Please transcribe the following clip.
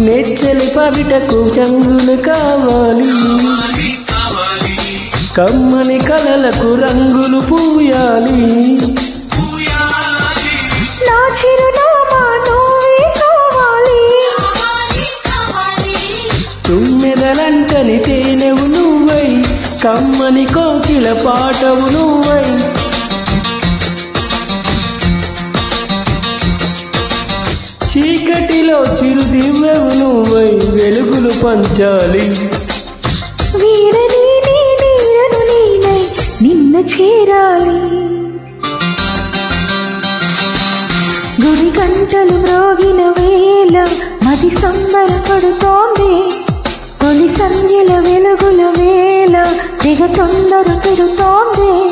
నెచ్చలి పవిటకు చంగులు కావాలి. కమ్మని కలలకు రంగులు పూయాలి. తుమ్మెదలంటని తేనెవు నువ్వై కమ్మని కోకిల పాటవు నువ్వై. చీకటిలో చిరు దివ్యవు నువ్వై వెలుగులు పంచాలి. వీడని నీ నేనై నిన్ను చేరాలి. గుడి గంటలు మ్రోగిన వేళ మది సంబర పడుతోంది. తొలి సంధ్యల వెలుగుల వేళ దిగ తొందర పెడుతోంది.